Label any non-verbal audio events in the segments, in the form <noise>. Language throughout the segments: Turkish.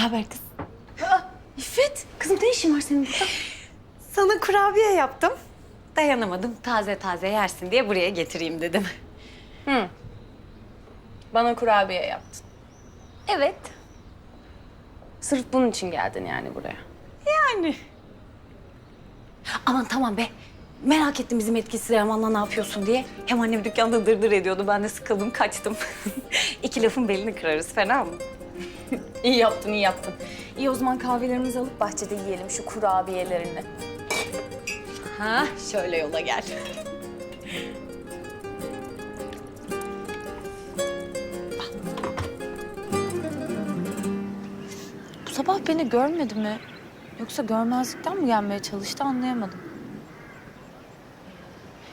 Ne haber kız? İffet, kızım ne işin var senin burada? <laughs> Sana kurabiye yaptım. Dayanamadım. Taze taze yersin diye buraya getireyim dedim. Bana kurabiye yaptın. Evet. Sırf bunun için geldin yani buraya. Yani. Aman tamam be. Merak ettim bizim etkisiz Erman'la ne yapıyorsun diye. Hem annem dükkanda dırdır ediyordu. Ben de sıkıldım kaçtım. <laughs> İki lafın belini kırarız. Fena mı? <laughs> İyi yaptın, iyi yaptın. İyi o zaman kahvelerimizi alıp bahçede yiyelim şu kurabiyelerini. Ha, şöyle yola gel. Bu sabah beni görmedi mi? Yoksa görmezlikten mi gelmeye çalıştı anlayamadım.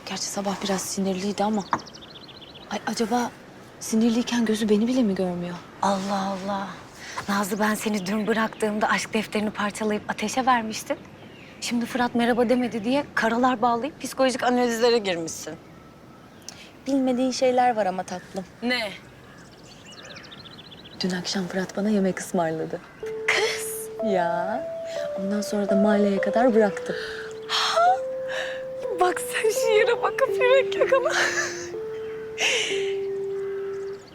Gerçi sabah biraz sinirliydi ama... Ay acaba sinirliyken gözü beni bile mi görmüyor? Allah Allah. Nazlı ben seni dün bıraktığımda aşk defterini parçalayıp ateşe vermiştin. Şimdi Fırat merhaba demedi diye karalar bağlayıp psikolojik analizlere girmişsin. Bilmediğin şeyler var ama tatlım. Ne? Dün akşam Fırat bana yemek ısmarladı. Kız. Ya. Ondan sonra da mahalleye kadar bıraktım. Bak sen şiire bakıp yürek yakala.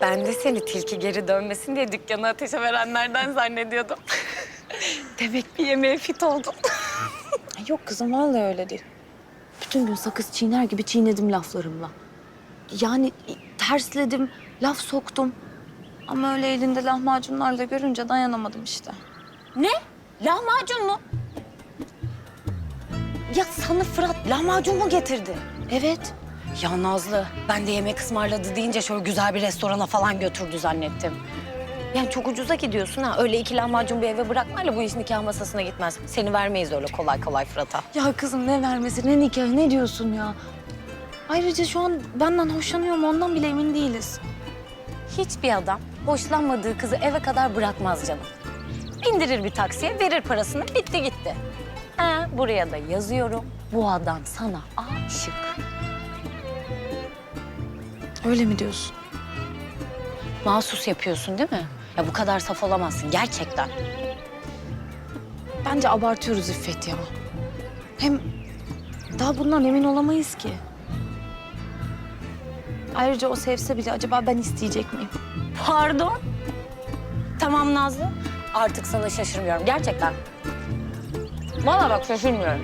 Ben de seni tilki geri dönmesin diye dükkanı ateşe verenlerden zannediyordum. <laughs> Demek bir yemeğe fit oldun. <laughs> Ay Yok kızım vallahi öyle değil. Bütün gün sakız çiğner gibi çiğnedim laflarımla. Yani tersledim, laf soktum. Ama öyle elinde lahmacunlarla görünce dayanamadım işte. Ne? Lahmacun mu? Ya sana Fırat lahmacun mu getirdi? Evet. Ya Nazlı, ben de yemek ısmarladı deyince şöyle güzel bir restorana falan götürdü zannettim. Yani çok ucuza gidiyorsun ha. Öyle iki lahmacun bir eve bırakmayla bu iş nikah masasına gitmez. Seni vermeyiz öyle kolay kolay Fırat'a. Ya kızım ne vermesi, ne nikahı, ne diyorsun ya? Ayrıca şu an benden hoşlanıyor mu ondan bile emin değiliz. Hiçbir adam hoşlanmadığı kızı eve kadar bırakmaz canım. Bindirir bir taksiye, verir parasını, bitti gitti. Ha, buraya da yazıyorum. Bu adam sana aşık. Öyle mi diyorsun? Mahsus yapıyorsun değil mi? Ya bu kadar saf olamazsın gerçekten. Bence abartıyoruz İffet ya. Hem daha bundan emin olamayız ki. Ayrıca o sevse bile acaba ben isteyecek miyim? Pardon? Tamam Nazlı. Artık sana şaşırmıyorum gerçekten. Vallahi bak şaşırmıyorum.